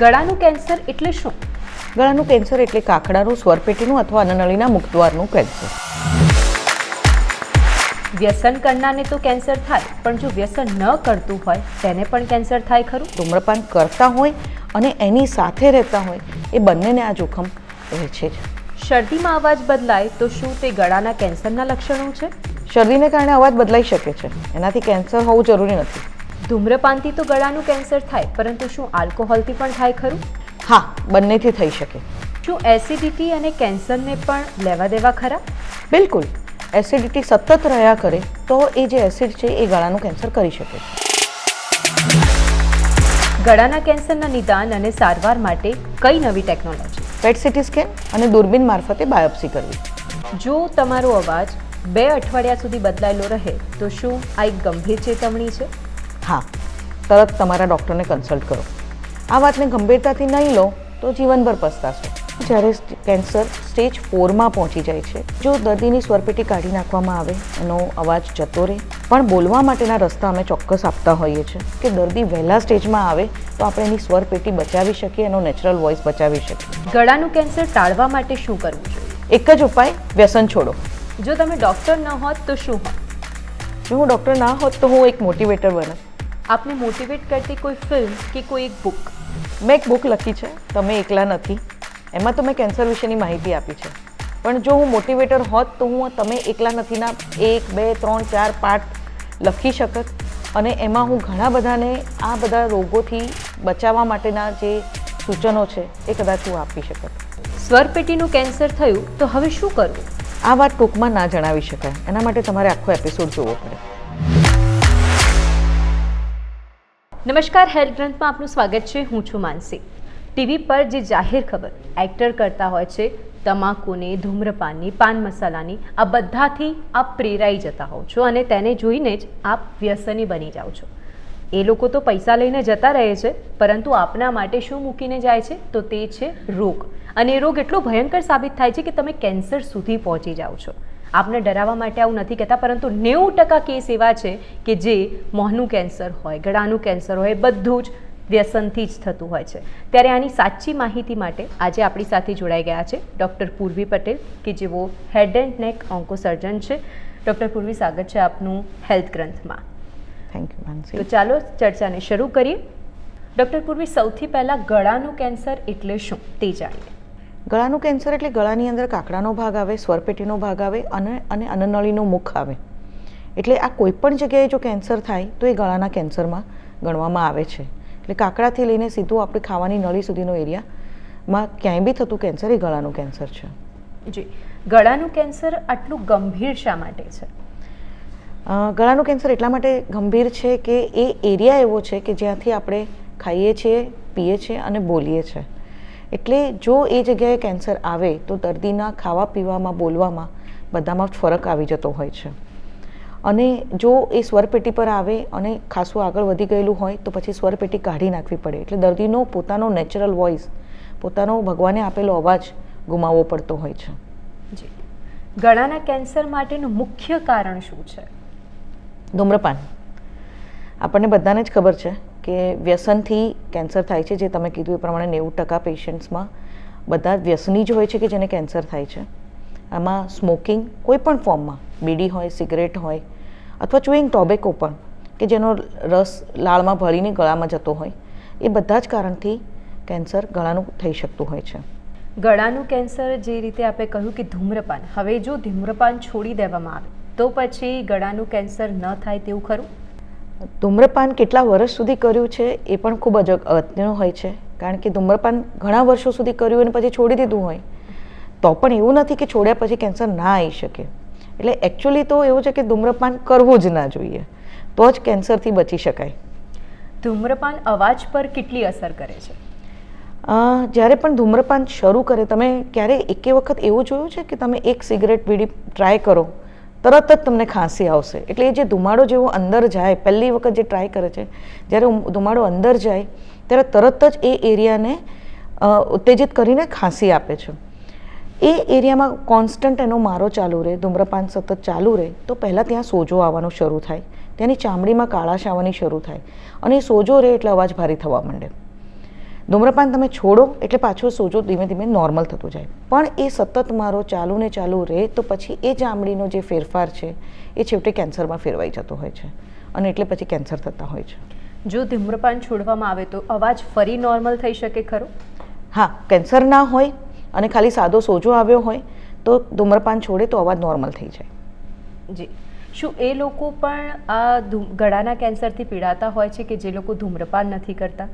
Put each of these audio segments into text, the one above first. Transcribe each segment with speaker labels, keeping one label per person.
Speaker 1: ગળાનું cancer એટલે શું?
Speaker 2: ગળાનું cancer એટલે કાકડાનું સ્વરપેટીનું અથવા અનનળીના મુખદ્વારનું કેન્સર.
Speaker 1: વ્યસન કરનારને તો કેન્સર થાય પણ જો વ્યસન ન કરતું હોય તેને પણ કેન્સર થાય ખરું?
Speaker 2: ધૂમ્રપાન કરતા હોય અને એની સાથે રહેતા હોય એ બંનેને આ જોખમ રહે છે
Speaker 1: શરદીમાં અવાજ બદલાય તો શું તે ગળાના કેન્સરના લક્ષણો છે?
Speaker 2: શરદીને કારણે અવાજ બદલાઈ શકે છે. એનાથી કેન્સર હોવું જરૂરી નથી.
Speaker 1: ધૂમ્રપાનથી તો ગળાનું કેન્સર થાય પરંતુ શું આલ્કોહોલથી પણ થાય ખરું?
Speaker 2: હા બંનેથી થઈ શકે.
Speaker 1: શું એસિડિટી અને કેન્સરને પણ લેવા દેવા ખરા?
Speaker 2: બિલકુલ. એસિડિટી સતત રહ્યા કરે તો એ જે એસિડ છે એ ગળાનું કેન્સર કરી શકે.
Speaker 1: ગળાના કેન્સરના નિદાન અને સારવાર માટે કઈ નવી ટેકનોલોજી?
Speaker 2: પેટ સિટી સ્કેન અને દૂરબીન મારફતે બાયોપ્સી કરવી.
Speaker 1: જો તમારો અવાજ બે અઠવાડિયા સુધી બદલાયેલો રહે તો શું આ એક ગંભીર ચેતવણી છે?
Speaker 2: હા તરત તમારા ડૉક્ટરને કન્સલ્ટ કરો. આ વાતને ગંભીરતાથી નહીં લો તો જીવનભર પસ્તાશો. જ્યારે કેન્સર સ્ટેજ ફોરમાં પહોંચી જાય છે જો દર્દીની સ્વરપેટી કાઢી નાખવામાં આવે એનો અવાજ જતો રહે પણ બોલવા માટેના રસ્તા અમે ચોક્કસ આપતા હોઈએ છીએ કે દર્દી વહેલા સ્ટેજમાં આવે તો આપણે એની સ્વરપેટી બચાવી શકીએ એનો નેચરલ વોઇસ બચાવી શકીએ.
Speaker 1: ગળાનું કેન્સર ટાળવા માટે શું કરવું જોઈએ?
Speaker 2: એક જ ઉપાય વ્યસન છોડો.
Speaker 1: જો તમે ડૉક્ટર ન હોત તો શું? હોત
Speaker 2: જો હું ડૉક્ટર ના હોત તો હું એક મોટિવેટર બને
Speaker 1: આપને મોટિવેટ કરતી કોઈ ફિલ્મ કે કોઈ એક બુક
Speaker 2: મેં એક બુક લખી છે, તમે એકલા નથી. એમાં તો મેં કેન્સર વિશેની માહિતી આપી છે. પણ જો હું મોટિવેટર હોત તો હું તમે એકલા નથીના એક, બે, ત્રણ, ચાર પાઠ લખી શકત. અને એમાં હું ઘણા બધાને આ બધા રોગોથી બચાવવા માટેના જે સૂચનો છે એ કદાચ હું આપી શકત.
Speaker 1: સ્વરપેટીનું કેન્સર થયું તો હવે શું કરવું?
Speaker 2: આ વાત ટૂંકમાં ના જણાવી શકાય. એના માટે તમારે આખો એપિસોડ જોવો પડે.
Speaker 1: નમસ્કાર હેલ્થ ગ્રંથમાં આપનું સ્વાગત છે. હું છું માનસી. ટીવી પર જે જાહેર ખબર, એક્ટર કરતા હોય છે, તમાકુની, ધૂમ્રપાનની, પાન મસાલાની, આ બધાથી આપ પ્રેરાઈ જતા હોવ છો અને તેને જોઈને જ આપ વ્યસની બની જાઓ છો. એ લોકો તો પૈસા લઈને જતા રહે છે, પરંતુ આપના માટે શું મૂકીને જાય છે? તો તે છે રોગ. અને એ રોગ એટલો ભયંકર સાબિત થાય છે કે તમે કેન્સર સુધી પહોંચી જાઓ છો. આપને ડરાવવા માટે આવું નથી કહેતા પરંતુ નેવું ટકા કેસ એવા છે કે જે મોંનું કેન્સર હોય ગળાનું કેન્સર હોય એ બધું જ વ્યસનથી જ થતું હોય છે. ત્યારે આની સાચી માહિતી માટે આજે આપણી સાથે જોડાઈ ગયા છે ડૉક્ટર પૂર્વી પટેલ કે જેઓ હેડ એન્ડ નેક ઓન્કોસર્જન છે. ડૉક્ટર પૂર્વી સ્વાગત છે આપનું હેલ્થ ગ્રંથમાં.
Speaker 2: થેન્ક યુ
Speaker 1: તો ચાલો ચર્ચાને શરૂ કરીએ. ડૉક્ટર પૂર્વી સૌથી પહેલાં ગળાનું કેન્સર એટલે શું તે જાણીએ.
Speaker 2: ગળાનું કેન્સર એટલે ગળાની અંદર કાકડાનો ભાગ આવે સ્વરપેટીનો ભાગ આવે અને અને અન્નનળીનું મુખ આવે. એટલે આ કોઈપણ જગ્યાએ જો કેન્સર થાય તો એ ગળાના કેન્સરમાં ગણવામાં આવે છે. એટલે કાકડાથી લઈને સીધું આપણે ખાવાની નળી સુધીનો એરિયામાં ક્યાંય બી થતું કેન્સર એ ગળાનું કેન્સર છે.
Speaker 1: જી. ગળાનું કેન્સર આટલું ગંભીર શા માટે છે?
Speaker 2: ગળાનું કેન્સર એટલા માટે ગંભીર છે કે એ એરિયા એવો છે કે જ્યાંથી આપણે ખાઈએ છીએ પીએ છીએ અને બોલીએ છીએ. એટલે જો એ જગ્યાએ કેન્સર આવે તો દર્દીના ખાવા પીવામાં બોલવામાં બધામાં ફરક આવી જતો હોય છે. અને જો એ સ્વરપેટી પર આવે અને ખાસું આગળ વધી ગયેલું હોય તો પછી સ્વરપેટી કાઢી નાખવી પડે. એટલે દર્દીનો પોતાનો નેચરલ વોઇસ પોતાનો ભગવાને આપેલો અવાજ ગુમાવવો પડતો હોય છે.
Speaker 1: જી. ગળાના કેન્સર માટેનું મુખ્ય કારણ શું છે?
Speaker 2: ધૂમ્રપાન. આપણને બધાને જ ખબર છે કે વ્યસનથી કેન્સર થાય છે, જે તમે કીધું એ પ્રમાણે નેવું ટકા પેશન્ટ્સમાં બધા વ્યસની જ હોય છે કે જેને કેન્સર થાય છે. આમાં સ્મોકિંગ કોઈ પણ ફોર્મમાં બીડી હોય સિગરેટ હોય, અથવા ચુઈંગ ટોબેકો પણ, કે જેનો રસ લાળમાં ભળીને ગળામાં જતો હોય, એ બધા જ કારણથી કેન્સર ગળાનું થઈ શકતું હોય છે.
Speaker 1: ગળાનું કેન્સર જે રીતે આપણે કહ્યું કે ધૂમ્રપાન, હવે જો ધૂમ્રપાન છોડી દેવામાં આવે, તો પછી ગળાનું કેન્સર ન થાય તેવું ખરું?
Speaker 2: ધૂમ્રપાન કેટલા વર્ષ સુધી કર્યું છે એ પણ ખૂબ જ અગત્યનું હોય છે. કારણ કે ધૂમ્રપાન ઘણા વર્ષો સુધી કર્યું અને પછી છોડી દીધું હોય. તો પણ એવું નથી કે છોડ્યા પછી કેન્સર ના આવી શકે. એટલે એકચ્યુઅલી તો એવું છે કે ધૂમ્રપાન કરવું જ ના જોઈએ. તો જ કેન્સરથી બચી શકાય.
Speaker 1: ધૂમ્રપાન અવાજ પર કેટલી અસર કરે છે?
Speaker 2: જ્યારે પણ ધૂમ્રપાન શરૂ કરે તમે ક્યારે એકે વખત એવું જોયું છે કે તમે એક સિગરેટ બીડી ટ્રાય કરો? તરત જ તમને ખાંસી આવશે. એટલે એ જે ધુમાડો જેવો અંદર જાય, પહેલી વખત જે ટ્રાય કરે છે, જ્યારે ધુમાડો અંદર જાય, ત્યારે તરત જ એ એરિયાને ઉત્તેજિત કરીને ખાંસી આપે છે. એ એરિયામાં કોન્સ્ટન્ટ એનો મારો ચાલુ રહે, ધૂમ્રપાન સતત ચાલુ રહે, તો પહેલાં ત્યાં સોજો આવવાનું શરૂ થાય. ત્યાંની ચામડીમાં કાળાશ આવવાની શરૂ થાય. અને એ સોજો રહે એટલે અવાજ ભારી થવા માંડે. ધૂમ્રપાન તમે છોડો એટલે પાછો સોજો ધીમે ધીમે નોર્મલ થતું જાય. પણ એ સતત મારો ચાલુ ને ચાલુ રહે તો પછી એ ચામડીનો જે ફેરફાર છે એ છેવટે કેન્સરમાં ફેરવાઈ જતો હોય છે અને એટલે પછી કેન્સર થતા હોય છે.
Speaker 1: જો ધૂમ્રપાન છોડવામાં આવે તો અવાજ ફરી નોર્મલ થઈ શકે ખરો?
Speaker 2: હા કેન્સર ના હોય અને ખાલી સાદો સોજો આવ્યો હોય તો ધૂમ્રપાન છોડે તો અવાજ નોર્મલ થઈ જાય.
Speaker 1: જી. શું એ લોકો પણ આ ગળાના કેન્સરથી પીડાતા હોય છે કે જે લોકો ધૂમ્રપાન નથી કરતા?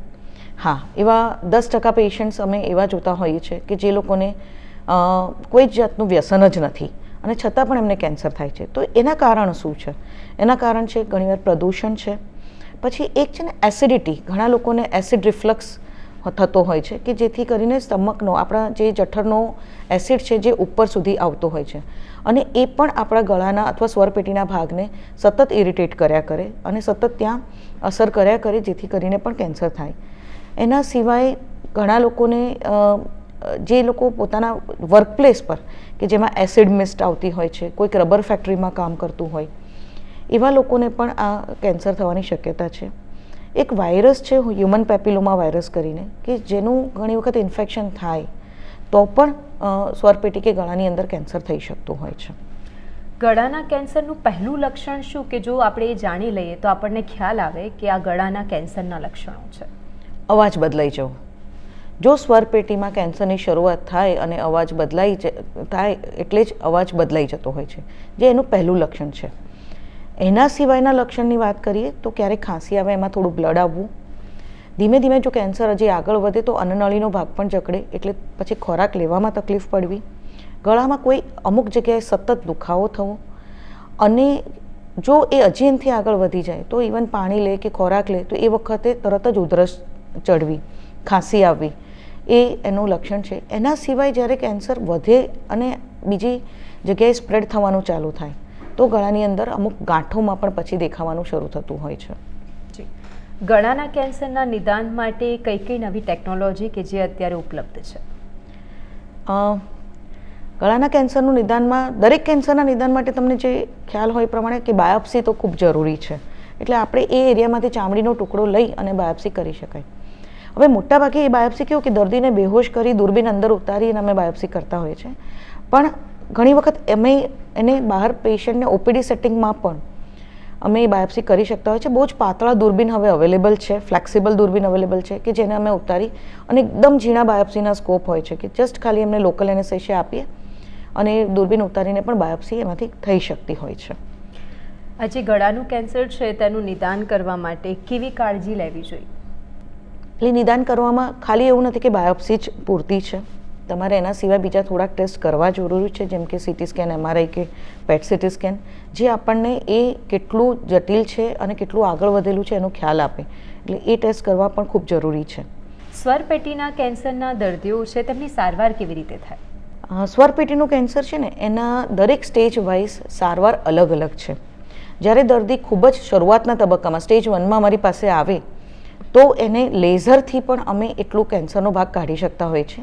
Speaker 2: હા, એવા દસ ટકા પેશન્ટ્સ અમે એવા જોતા હોઈએ છીએ કે જે લોકોને કોઈ જ જાતનું વ્યસન જ નથી. અને છતાં પણ એમને કેન્સર થાય છે. તો એના કારણ શું છે? એના કારણ છે ઘણીવાર પ્રદૂષણ છે. પછી એક છે ને એસિડિટી ઘણા લોકોને એસિડ રિફ્લક્સ થતો હોય છે કે જેથી કરીને સ્ટમકનો, આપણા જે જઠરનો એસિડ છે જે ઉપર સુધી આવતો હોય છે. અને એ પણ આપણા ગળાના અથવા સ્વરપેટીના ભાગને સતત ઇરિટેટ કર્યા કરે અને સતત ત્યાં અસર કર્યા કરે જેથી કરીને પણ કેન્સર થાય. એના સિવાય ઘણા લોકોને જે લોકો પોતાના વર્કપ્લેસ પર, કે જેમાં એસિડ મિસ્ટ આવતી હોય છે, કોઈક રબર ફેક્ટરીમાં કામ કરતું હોય, એવા લોકોને પણ આ કેન્સર થવાની શક્યતા છે. એક વાયરસ છે હ્યુમન પેપિલોમા વાયરસ કરીને, કે જેનું ઘણી વખત ઇન્ફેક્શન થાય, તો પણ સ્વરપેટી કે ગળાની અંદર કેન્સર થઈ શકતું હોય છે.
Speaker 1: ગળાના કેન્સરનું પહેલું લક્ષણ શું? કે જો આપણે એ જાણી લઈએ, તો આપણને ખ્યાલ આવે કે આ ગળાના કેન્સરના લક્ષણો છે.
Speaker 2: અવાજ બદલાઈ જવો. જો સ્વરપેટીમાં કેન્સરની શરૂઆત થાય અને અવાજ બદલાઈ થાય એટલે જ અવાજ બદલાઈ જતો હોય છે, જે એનું પહેલું લક્ષણ છે. એના સિવાયના લક્ષણની વાત કરીએ તો ક્યારેક ખાંસી આવે, એમાં થોડું બ્લડ આવવું. ધીમે ધીમે જો કેન્સર હજી આગળ વધે તો અન્નનળીનો ભાગ પણ જકડે, એટલે પછી ખોરાક લેવામાં તકલીફ પડવી. ગળામાં કોઈ અમુક જગ્યાએ સતત દુખાવો થવો. અને જો એ અજીનથી આગળ વધી જાય તો ઇવન પાણી લે કે ખોરાક લે તો એ વખતે તરત જ ઉધરસ ચડવી ખાંસી આવવી એ એનું લક્ષણ છે. એના સિવાય જ્યારે કેન્સર વધે અને બીજી જગ્યાએ સ્પ્રેડ થવાનું ચાલુ થાય તો ગળાની અંદર અમુક ગાંઠોમાં પણ પછી દેખાવાનું શરૂ થતું હોય છે.
Speaker 1: ગળાના કેન્સરના નિદાન માટે કઈ કઈ નવી ટેકનોલોજી કે જે અત્યારે ઉપલબ્ધ છે?
Speaker 2: ગળાના કેન્સરનું નિદાનમાં દરેક કેન્સરના નિદાન માટે તમને જે ખ્યાલ હોય એ પ્રમાણે કે બાયોપ્સી તો ખૂબ જરૂરી છે. એટલે આપણે એ એરિયામાંથી ચામડીનો ટુકડો લઈ અને બાયોપ્સી કરી શકાય. હવે મોટાભાગે એ બાયોપ્સી કેવું કે દર્દીને બેહોશ કરી દૂરબીન અંદર ઉતારી અને અમે બાયોપ્સી કરતા હોઈએ છીએ. પણ ઘણી વખત અમે એને બહાર પેશન્ટને ઓપીડી સેટિંગમાં પણ અમે એ બાયોપ્સી કરી શકતા હોય છે બહુ જ પાતળા દૂરબીન હવે અવેલેબલ છે, ફ્લેક્સિબલ દૂરબીન અવેલેબલ છે કે જેને અમે ઉતારી અને એકદમ ઝીણા બાયોપ્સીના સ્કોપ હોય છે કે જસ્ટ ખાલી એમને લોકલ એનેસ્થેસિયા આપીએ અને એ દૂરબીન ઉતારીને પણ બાયોપ્સી એમાંથી થઈ શકતી હોય છે.
Speaker 1: આ જે ગળાનું કેન્સર છે તેનું નિદાન કરવા માટે કેવી કાળજી લેવી જોઈએ?
Speaker 2: એટલે નિદાન કરવામાં ખાલી એવું નથી કે બાયોપ્સી જ પૂરતી છે. તમારે એના સિવાય બીજા થોડાક ટેસ્ટ કરવા જરૂરી છે જેમ કે સીટી સ્કેન એમઆરઆઈ કે પેટ સીટી સ્કેન જે આપણને એ કેટલું જટિલ છે અને કેટલું આગળ વધેલું છે એનો ખ્યાલ આપે. એટલે એ ટેસ્ટ કરવા પણ ખૂબ જરૂરી છે.
Speaker 1: સ્વરપેટીના કેન્સરના દર્દીઓ છે તેમની સારવાર કેવી રીતે થાય?
Speaker 2: સ્વરપેટીનું કેન્સર છે ને એના દરેક સ્ટેજ વાઇઝ સારવાર અલગ અલગ છે. જ્યારે દર્દી ખૂબ જ શરૂઆતના તબક્કામાં સ્ટેજ વનમાં અમારી પાસે આવે તો એને લેઝરથી પણ અમે એટલું કેન્સરનો ભાગ કાઢી શકતા હોય છે.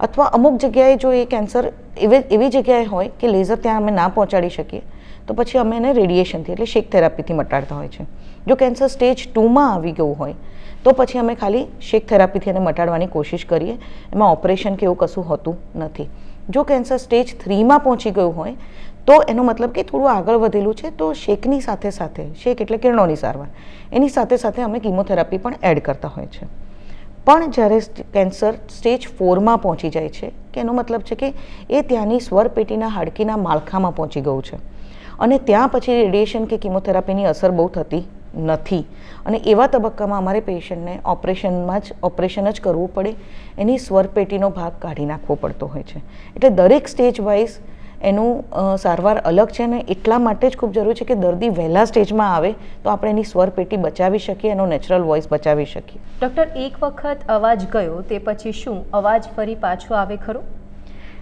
Speaker 2: અથવા અમુક જગ્યાએ જો એ કેન્સર એવી એવી જગ્યાએ હોય કે લેઝર ત્યાં અમે ના પહોંચાડી શકીએ, તો પછી અમે એને રેડિયેશનથી એટલે શેક થેરાપીથી મટાડતા હોય છે. જો કેન્સર સ્ટેજ ટુમાં આવી ગયું હોય, તો પછી અમે ખાલી શેક થેરાપીથી એને મટાડવાની કોશિશ કરીએ. એમાં ઓપરેશન કે એવું કશું હોતું નથી. જો કેન્સર સ્ટેજ થ્રીમાં પહોંચી ગયું હોય તો એનો મતલબ કે થોડું આગળ વધેલું છે, તો શેકની સાથે સાથે, શેક એટલે કિરણોની સારવાર, એની સાથે સાથે અમે કિમોથેરાપી પણ એડ કરતા હોય છે. પણ જ્યારે કેન્સર સ્ટેજ ફોરમાં પહોંચી જાય છે, કે એનો મતલબ છે કે એ ત્યાંની સ્વરપેટીના હાડકીના માળખામાં પહોંચી ગયું છે. અને ત્યાં પછી રેડિયેશન કે કિમોથેરાપીની અસર બહુ થતી નથી. અને એવા તબક્કામાં અમારે પેશન્ટને ઓપરેશનમાં જ, ઓપરેશન જ કરવું પડે, એની સ્વરપેટીનો ભાગ કાઢી નાખવો પડતો હોય છે. એટલે દરેક સ્ટેજ વાઇઝ એનું સારવાર અલગ છે અને એટલા માટે જ ખૂબ જરૂરી છે કે દર્દી વહેલા સ્ટેજમાં આવે તો આપણે એની સ્વરપેટી બચાવી શકીએ એનો નેચરલ વોઇસ બચાવી શકીએ.
Speaker 1: ડૉક્ટર એક વખત અવાજ ગયો તે પછી શું? અવાજ ફરી પાછો આવે ખરો?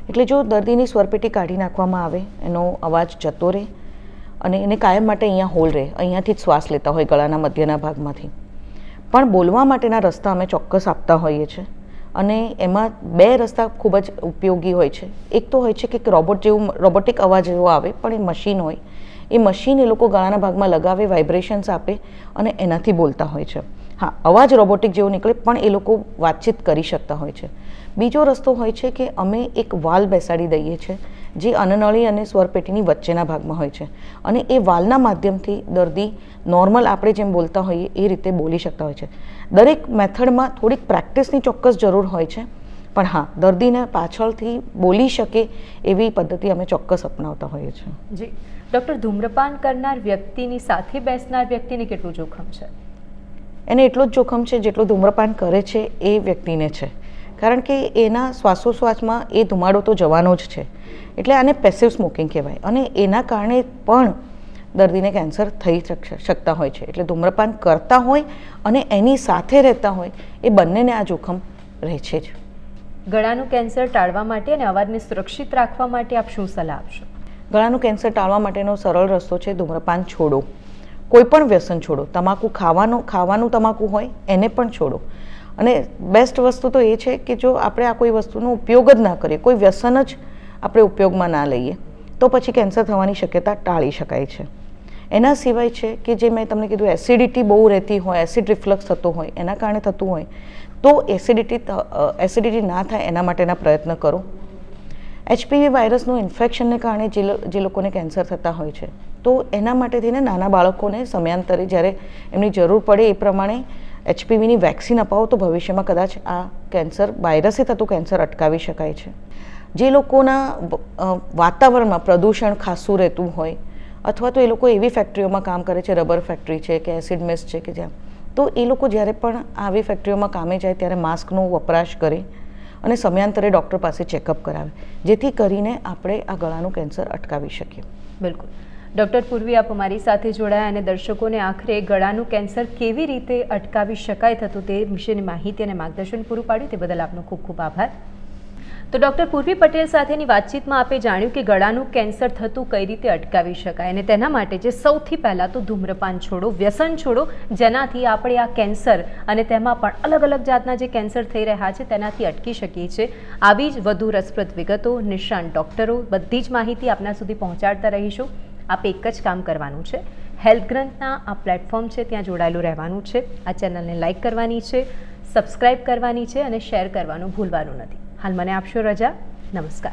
Speaker 2: એટલે જો દર્દીની સ્વરપેટી કાઢી નાખવામાં આવે એનો અવાજ જતો રહે અને એને કાયમ માટે અહીંયા હોલ રહે અહીંયાથી જ શ્વાસ લેતા હોય ગળાના મધ્યના ભાગમાંથી. પણ બોલવા માટેના રસ્તા અમે ચોક્કસ આપતા હોઈએ છીએ. અને એમાં બે રસ્તા ખૂબ જ ઉપયોગી હોય છે. એક તો હોય છે કે રોબોટ જેવું, રોબોટિક અવાજ જેવો આવે, પણ એ મશીન હોય. એ મશીન એ લોકો ગળાના ભાગમાં લગાવે, વાઇબ્રેશન્સ આપે અને એનાથી બોલતા હોય છે. હા, અવાજ રોબોટિક જેવો નીકળે, પણ એ લોકો વાતચીત કરી શકતા હોય છે. બીજો રસ્તો હોય છે કે અમે એક વાલ બેસાડી દઈએ છીએ જે અનનળી અને સ્વરપેટીની વચ્ચેના ભાગમાં હોય છે. અને એ વાલના માધ્યમથી દર્દી નોર્મલ આપણે જેમ બોલતા હોઈએ, એ રીતે બોલી શકતા હોય છે. દરેક મેથડમાં થોડીક પ્રેક્ટિસની ચોક્કસ જરૂર હોય છે. પણ હા દર્દીને પાછળથી બોલી શકે એવી પદ્ધતિ અમે ચોક્કસ અપનાવતા હોઈએ છીએ.
Speaker 1: જી. ડૉક્ટર ધૂમ્રપાન કરનાર વ્યક્તિની સાથે બેસનાર વ્યક્તિને કેટલું જોખમ છે?
Speaker 2: એને એટલું જ જોખમ છે જેટલું ધૂમ્રપાન કરે છે એ વ્યક્તિને છે. કારણ કે એના શ્વાસોશ્વાસમાં એ ધુમાડો તો જવાનો જ છે. એટલે આને પેસિવ સ્મોકિંગ કહેવાય. અને એના કારણે પણ દર્દીને કેન્સર થઈ શક- શકતા હોય છે. એટલે ધૂમ્રપાન કરતા હોય અને એની સાથે રહેતા હોય એ બંનેને આ જોખમ રહે છે જ.
Speaker 1: ગળાનું કેન્સર ટાળવા માટે અને અવાજને સુરક્ષિત રાખવા માટે આપ શું સલાહ આપશો?
Speaker 2: ગળાનું કેન્સર ટાળવા માટેનો સરળ રસ્તો છે ધૂમ્રપાન છોડો. કોઈ પણ વ્યસન છોડો. તમાકુ ખાવાનું ખાવાનું તમાકુ હોય એને પણ છોડો. અને બેસ્ટ વસ્તુ તો એ છે કે જો આપણે આ કોઈ વસ્તુનો ઉપયોગ જ ના કરીએ કોઈ વ્યસન જ આપણે ઉપયોગમાં ના લઈએ તો પછી કેન્સર થવાની શક્યતા ટાળી શકાય છે. એના સિવાય છે કે જે મેં તમને કીધું એસિડિટી બહુ રહેતી હોય એસિડ રિફ્લક્સ થતો હોય, એના કારણે થતું હોય, તો એસિડિટી એસિડિટી ના થાય એના માટેના પ્રયત્ન કરો. એચપીવી વાયરસનું ઇન્ફેક્શનને કારણે જે જે લોકોને કેન્સર થતા હોય છે, તો એના માટે થઈને નાના બાળકોને સમયાંતરે જ્યારે એમની જરૂર પડે એ પ્રમાણે એચપીવીની વેક્સિન અપાવો, તો ભવિષ્યમાં કદાચ આ કેન્સર વાયરસથી થતું કેન્સર અટકાવી શકાય છે. જે લોકોના વાતાવરણમાં પ્રદૂષણ ખાસું રહેતું હોય અથવા તો એ લોકો એવી ફેક્ટરીઓમાં કામ કરે છે રબર ફેક્ટરી છે કે એસિડ મેસ છે કે જ્યાં. તો એ લોકો જ્યારે પણ આવી ફેક્ટરીઓમાં કામે જાય ત્યારે માસ્કનો વપરાશ કરે અને સમયાંતરે ડૉક્ટર પાસે ચેકઅપ કરાવે, જેથી કરીને આપણે આ ગળાનું કેન્સર અટકાવી શકીએ.
Speaker 1: બિલકુલ. ડૉક્ટર પૂર્વી, આપ અમારી સાથે જોડાયા અને દર્શકોને આખરે ગળાનું કેન્સર કેવી રીતે અટકાવી શકાય થતું તે વિશેની માહિતી અને માર્ગદર્શન પૂરું પાડ્યું તે બદલ આપનો ખૂબ ખૂબ આભાર. તો ડૉક્ટર પૂર્વી પટેલ સાથેની વાતચીતમાં આપે જાણ્યું કે ગળાનું કેન્સર થતું કઈ રીતે અટકાવી શકાય અને તેના માટે જે સૌથી પહેલાં તો ધૂમ્રપાન છોડો, વ્યસન છોડો, જેનાથી આપણે આ કેન્સર અને તેમાં પણ અલગ અલગ જાતના જે કેન્સર થઈ રહ્યા છે તેનાથી અટકી શકીએ છીએ. આવી જ વધુ રસપ્રદ વિગતો નિષ્ણાંત ડૉક્ટરો બધી જ માહિતી આપના સુધી પહોંચાડતા રહીશું. આપે એક જ કામ કરવાનું છે. હેલ્થ ગ્રંથના આ પ્લેટફોર્મ છે ત્યાં જોડાયેલું રહેવાનું છે. આ ચેનલને લાઇક કરવાની છે, સબસ્ક્રાઇબ કરવાની છે અને શેર કરવાનું ભૂલવાનું નથી. હાલ મને આપશો રજા. નમસ્કાર.